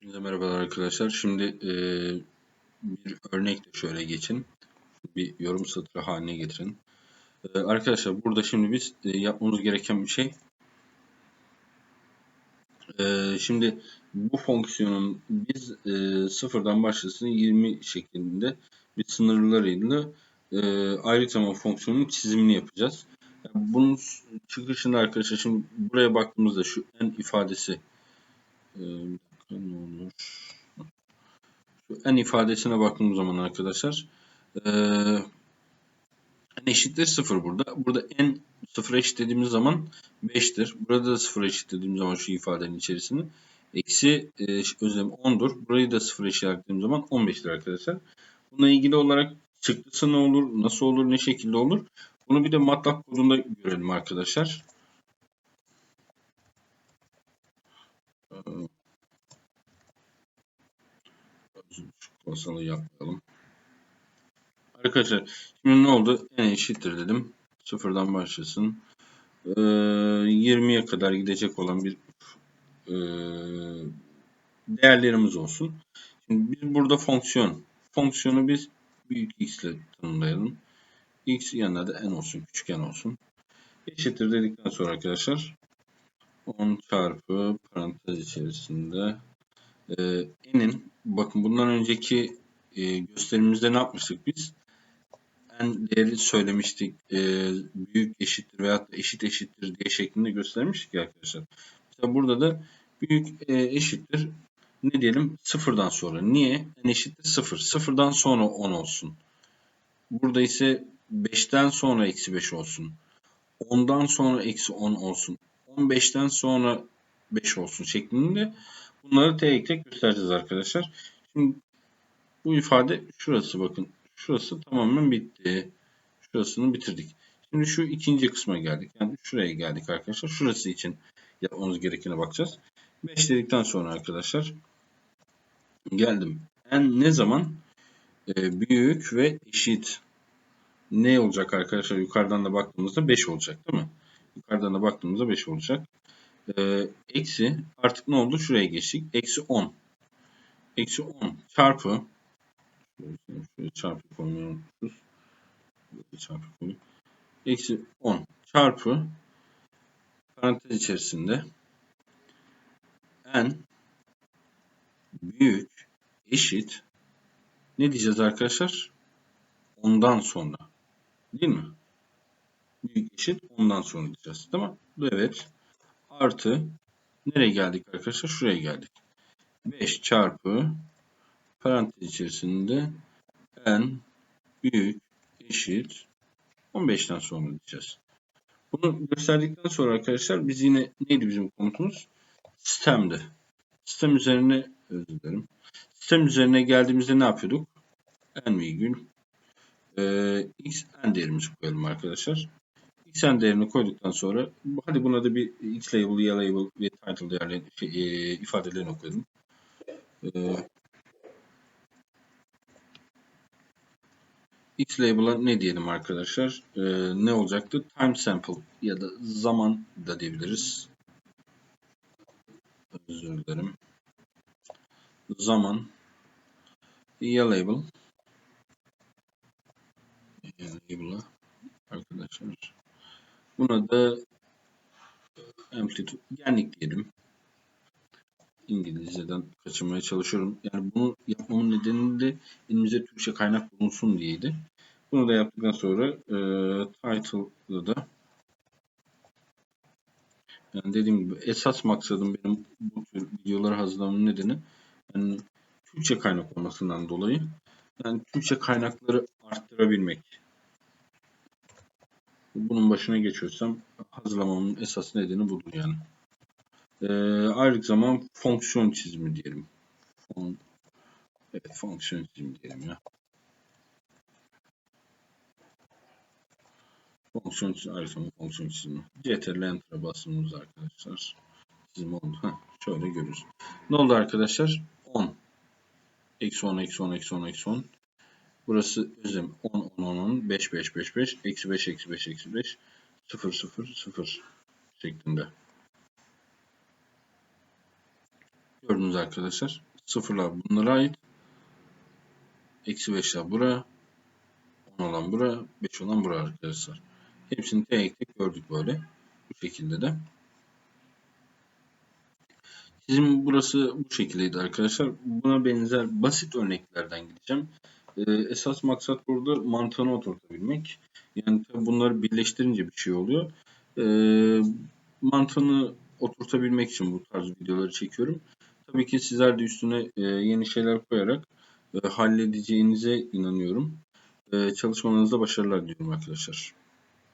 Hepinize merhabalar arkadaşlar. Şimdi e, bir örnekle şöyle geçin. Bir yorum satırı haline getirin. E, arkadaşlar burada şimdi biz e, yapmamız gereken bir şey. E, şimdi bu fonksiyonun biz e, sıfırdan başlasın 20 şeklinde bir sınırlarıyla e, ayrı zaman fonksiyonunun çizimini yapacağız. Yani bunun çıkışında arkadaşlar şimdi buraya baktığımızda şu en ifadesi e, ne olur? Şu en ifadesine baktığımız zaman arkadaşlar ee, n eşittir 0 burada. Burada n 0 eşitlediğimiz zaman 5'tir. Burada da 0 eşitlediğimiz zaman şu ifadenin içerisinde eksi e, özlem 10'dur. Burayı da 0 eşitlediğimiz zaman 15'tir arkadaşlar. Bununla ilgili olarak çıktısı ne olur, nasıl olur, ne şekilde olur? Bunu bir de MATLAB kodunda görelim arkadaşlar. Basalı yapmayalım. Arkadaşlar şimdi ne oldu? N eşittir dedim. Sıfırdan başlasın. Ee, 20'ye kadar gidecek olan bir e, değerlerimiz olsun. Şimdi biz burada fonksiyon. Fonksiyonu biz büyük x ile tanımlayalım. x yanına da n olsun. Küçük n olsun. Eşittir dedikten sonra arkadaşlar 10 çarpı parantez içerisinde n'in bakın bundan önceki e, gösterimizde ne yapmıştık biz? En değeri söylemiştik. E, büyük eşittir veya eşit eşittir diye şeklinde göstermiştik arkadaşlar. Mesela burada da büyük e, eşittir ne diyelim sıfırdan sonra. Niye? n eşittir sıfır. Sıfırdan sonra 10 olsun. Burada ise 5'ten sonra eksi 5 olsun. 10'dan sonra eksi 10 olsun. 15'ten sonra 5 olsun şeklinde bunları tek tek göstereceğiz arkadaşlar. Şimdi bu ifade şurası bakın. Şurası tamamen bitti. Şurasını bitirdik. Şimdi şu ikinci kısma geldik. Yani şuraya geldik arkadaşlar. Şurası için yapmamız gerekene bakacağız. 5 dedikten sonra arkadaşlar geldim. En ne zaman e, büyük ve eşit ne olacak arkadaşlar? Yukarıdan da baktığımızda 5 olacak değil mi? Yukarıdan da baktığımızda 5 olacak. Ee, eksi artık ne oldu? Şuraya geçtik. Eksi 10. Eksi 10 çarpı şöyle çarpı unutmuşuz. Çarpı koyayım. Eksi 10 çarpı parantez içerisinde n büyük eşit ne diyeceğiz arkadaşlar? Ondan sonra. Değil mi? Büyük eşit ondan sonra diyeceğiz. Tamam. Evet. Artı nereye geldik arkadaşlar? Şuraya geldik. 5 çarpı parantez içerisinde n büyük eşit 15'ten sonra diyeceğiz. Bunu gösterdikten sonra arkadaşlar biz yine neydi bizim komutumuz? Sistemde. Sistem üzerine özür dilerim. Sistem üzerine geldiğimizde ne yapıyorduk? n virgül e, x n değerimizi koyalım arkadaşlar. X n değerini koyduktan sonra hadi buna da bir x label, y label ve title değerleri şey, e, ifadelerini koyalım. E, X label'a ne diyelim arkadaşlar? Ee, ne olacaktı? Time sample ya da zaman da diyebiliriz. Özür dilerim. Zaman y label y label'a arkadaşlar. Buna da amplitude genlik diyelim. İngilizceden kaçırmaya çalışıyorum. Yani bunu yapmamın nedeni de elimizde Türkçe kaynak bulunsun diyeydi. Bunu da yaptıktan sonra e, title'da da yani dediğim gibi esas maksadım benim bu tür videoları hazırlamamın nedeni yani Türkçe kaynak olmasından dolayı yani Türkçe kaynakları arttırabilmek. Bunun başına geçiyorsam hazırlamamın esas nedeni budur yani. E, ayrıca zaman fonksiyon çizimi diyelim. Fon, evet fonksiyon çizimi diyelim ya. Fonksiyon çizimi, ayrıca fonksiyon çizimi. CTRL Enter'a bastığımız arkadaşlar. Çizim oldu. Heh, şöyle görürüz. Ne oldu arkadaşlar? 10. Eksi 10, eksi 10, eksi 10, eksi 10. Burası özlem 10, 10, 10, 10, 5, 5, 5, 5, eksi 5, eksi 5, eksi 5, 0, 0, 0 şeklinde. Gördünüz arkadaşlar. Sıfırlar bunlara ait. Eksi 5'ler buraya. 10 olan buraya. 5 olan buraya arkadaşlar. Hepsini tek tek gördük böyle. Bu şekilde de. Çizim burası bu şekildeydi arkadaşlar. Buna benzer basit örneklerden gideceğim. Ee, esas maksat burada mantığını oturtabilmek. Yani tabii bunları birleştirince bir şey oluyor. Ee, mantığını oturtabilmek için bu tarz videoları çekiyorum. Tabii ki sizler de üstüne e, yeni şeyler koyarak e, halledeceğinize inanıyorum. E, çalışmalarınızda başarılar diliyorum arkadaşlar.